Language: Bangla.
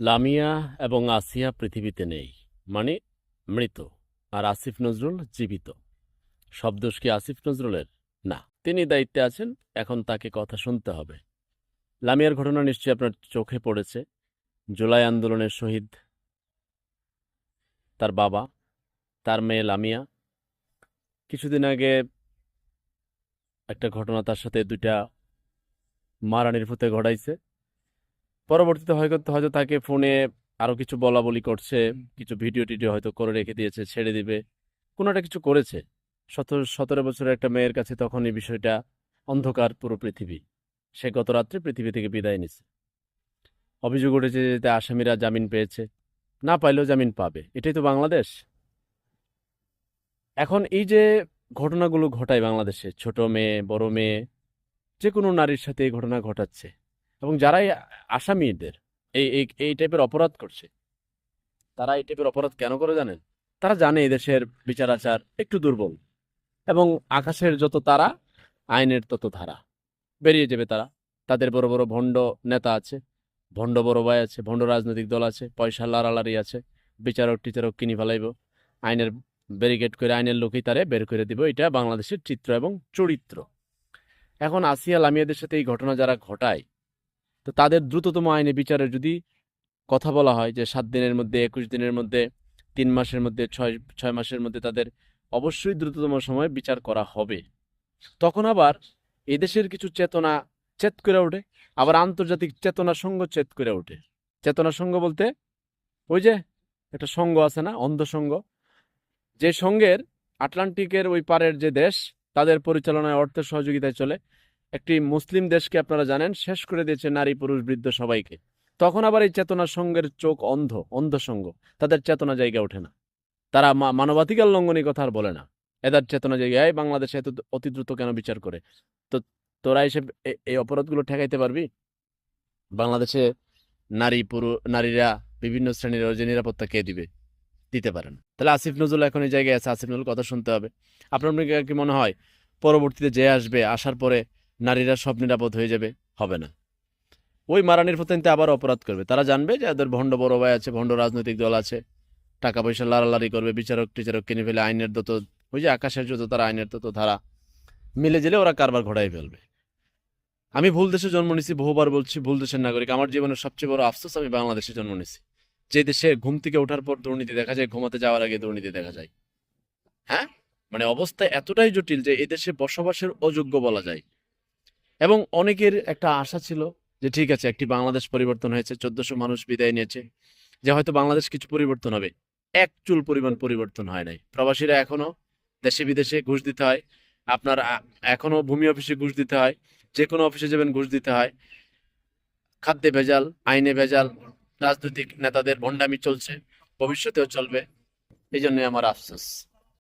লামিয়া এবং আসিয়া পৃথিবীতে নেই মানে মৃত, আর আসিফ নজরুল জীবিত। সব দোষ কি আসিফ নজরুলের? না। তিনি দায়িত্বে আছেন, এখন তাকে কথা শুনতে হবে। লামিয়ার ঘটনা নিশ্চয়ই আপনার চোখে পড়েছে। জুলাই আন্দোলনের শহীদ, তার বাবা, তার মেয়ে লামিয়া। কিছুদিন আগে একটা ঘটনা তার সাথে দুইটা মারানির ফুতে ঘটাইছে। পরবর্তীতে হয়তো হয়তো তাকে ফোনে আরও কিছু বলা বলি করছে কিছু ভিডিও টিডিও হয়তো করে রেখে দিয়েছে ছেড়ে দিবে। কোনো একটা কিছু করেছে। সতেরো সতেরো বছরের একটা মেয়ের কাছে তখন এই বিষয়টা অন্ধকার পুরো পৃথিবী। সে গত রাত্রে পৃথিবী থেকে বিদায় নিছে অভিযোগ উঠেছে যে আসামিরা জামিন পেয়েছে। না পাইলেও জামিন পাবে। এটাই তো বাংলাদেশ। এখন এই যে ঘটনাগুলো ঘটায় বাংলাদেশে ছোট মেয়ে বড় মেয়ে যে কোনো নারীর সাথে এই ঘটনা ঘটাচ্ছে। এবং যারাই আসামিদের এই এই এই টাইপের অপরাধ করছে, তারা এই টাইপের অপরাধ কেন করে জানেন? তারা জানে এই দেশের বিচার আচার একটু দুর্বল এবং আকাশের যত তারা, আইনের তত ধারা। বেরিয়ে যাবে তারা। তাদের বড় বড় ভণ্ড নেতা আছে, ভণ্ড বড় ভাই আছে, ভণ্ড রাজনৈতিক দল আছে, পয়সা লারালারি আছে, বিচারক, টিচারক কিনি ফেলাইব। আইনের ব্যারিকেড করে আইনের লোকই তারে বের করে দিব। এটা বাংলাদেশের চিত্র এবং চরিত্র। এখন আসিয়া লামিয়াদের সাথে এই ঘটনা যারা ঘটায় তো তাদের দ্রুততম আইনে বিচারে যদি কথা বলা হয় যে সাত দিনের মধ্যে, একুশ দিনের মধ্যে, তিন মাসের মধ্যে, ছয় ছয় মাসের মধ্যে তাদের অবশ্যই দ্রুততম সময়ে বিচার করা হবে। তখন আবার এদেশের কিছু চেতনা চেত করে ওঠে, আবার আন্তর্জাতিক চেতনা সঙ্গ চেত করে ওঠে। চেতনা সঙ্গ বলতে ওই যে একটা সঙ্গ আছে না, অন্ধ সংঘ যে সংঘের আটলান্টিকের ওই পারের যে দেশ, তাদের পরিচালনায় অর্থের সহযোগিতায় চলে। একটি মুসলিম দেশকে আপনারা জানেন, শেষ করে দিয়েছে নারী, পুরুষ, বৃদ্ধ সবাইকে। তখন আবার এই চেতনা সঙ্গের চোখ অন্ধ অন্ধ সংঘ তাদের চেতনা জায়গা ওঠে না। তারা মানবাধিকার লঙ্ঘনের কথা আর বলে না। এদের চেতনা জায়গায় বাংলাদেশে এত অতি দ্রুত কেন বিচার করে? তো তোরা এসে এই অপরাধগুলো ঠেকাইতে পারবি? বাংলাদেশে নারী পুরুষ নারীরা বিভিন্ন শ্রেণির যে নিরাপত্তা কে দিবে? দিতে পারেন তাহলে আসিফ নজরুল এখন এই জায়গায় আছে। আসিফ নজরুল কথা শুনতে হবে। আপনার কি মনে হয়? পরবর্তীতে যে আসবে, আসার পরে নারীরা সব নিরাপদ হয়ে যাবে, হবে না। ওই মারানির ফতেনতে আবার অপরাধ করবে। তারা জানবে যে এদের ভণ্ড বড় ভাই আছে, ভণ্ড রাজনৈতিক দল আছে। টাকা পয়সা লাড়ালাড়ি করবে, বিচারক, টিচারক কিনে ফেলে আইনের যত ওই যে আকাশের যত তারা আইনের তত ধারা মিলে জেলে ওরা কারবার ঘটাই ফেলবে। আমি ভুল দেশে জন্ম নিয়েছি, বহুবার বলছি ভুল দেশের নাগরিক। আমার জীবনের সবচেয়ে বড় আফসোস, আমি বাংলাদেশে জন্ম নিয়েছি। যে দেশে ঘুম থেকে ওঠার পর দুর্নীতি দেখা যায়, ঘুমাতে যাওয়ার আগে দুর্নীতি দেখা যায়। হ্যাঁ? মানে অবস্থা এতটাই জটিল যে এদেশে বসবাসের অযোগ্য বলা যায়। এবং অনেকের একটা আশা ছিল যে ঠিক আছে, একটি বাংলাদেশ পরিবর্তন হয়েছে, চোদ্দশো মানুষ বিদায় নিয়েছে, যে হয়তো বাংলাদেশ কিছু পরিবর্তন হবে। এক চুল পরিমাণ পরিবর্তন হয় নাই। প্রবাসীরা এখনও দেশে বিদেশে ঘুষ দিতে হয়। আপনার এখনও ভূমি অফিসে ঘুষ দিতে হয় যে কোনো অফিসে যাবেন ঘুষ দিতে হয়। খাদ্যে ভেজাল, আইনে ভেজাল, রাজনৈতিক নেতাদের ভণ্ডামি চলছে, ভবিষ্যতেও চলবে। এই জন্যই আমার আফসোস।